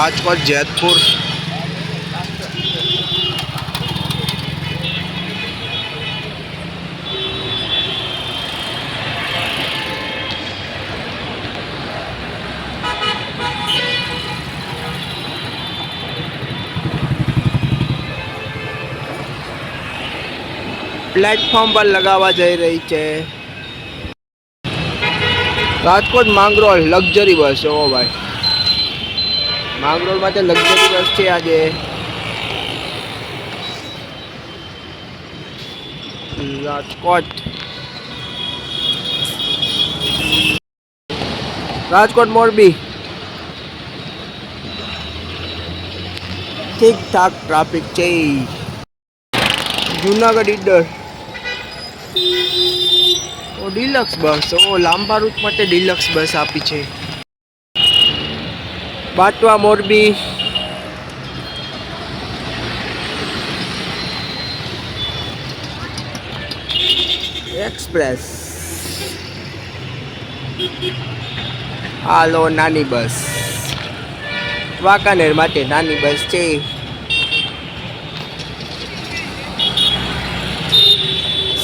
Rajkot Jetpur. Platform પર લગાવવા જઈ રહી છે. Rajkot Mangrol luxury bus. ઓ ભાઈ. માંગરોળ માટે લક્ઝરી બસ છે આજે. રાજકોટ. રાજકોટ મોરબી. ઠીક ઠાક ટ્રાફિક છે જુનાગઢ ઈડર. Deluxe bus. ઓ લાંબા રૂટ માટે ડિલક્સ બસ આપી છે. બાટવા મોરબી. એક્સપ્રેસ હાલો, નાની બસ. વાંકાનેર માટે નાની બસ છે.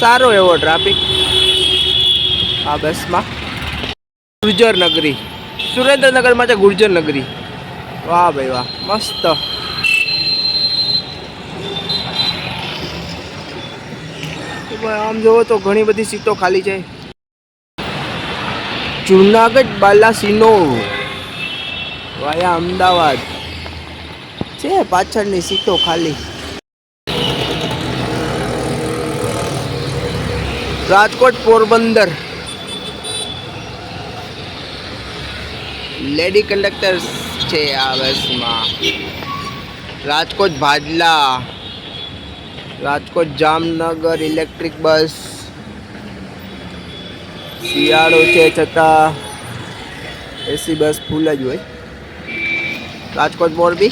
સારો એવો ટ્રાફિક આ બસમાં. ગુર્જર નગરી સુરેન્દ્રનગર માટે ગુર્જર નગરી. વાહ ભાઈ વાહ, મસ્ત. આમ જોવો તો ઘણી બધી સીટો ખાલી છે. જુનાગઢ બાલાસીનો. વાયા અમદાવાદ. છે પાછળની સીટો ખાલી. રાજકોટ પોરબંદર. લેડી કંડક્ટર છે આ બસમાં. રાજકોટ ભાડલા, રાજકોટ જામનગર ઇલેક્ટ્રિક બસ, શિયાળો છે છતાં એસી બસ ફૂલ જ હોય. રાજકોટ મોરબી.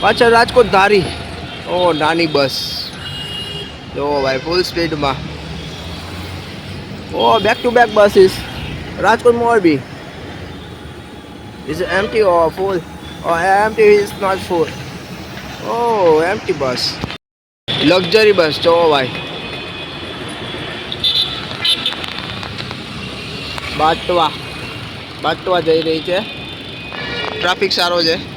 પાછળ રાજકોટ ધારી. ઓ, નાની બસ. જો ભાઈ ફૂલ સ્પીડમાં ઓ back to back buses Rajkot Morbi is empty or full O empty is not full ઓ એમટી બસ લક્ઝરી બસ જો ભાઈ. બાટવા. બાટવા જઈ રહી છે. ટ્રાફિક સારો છે.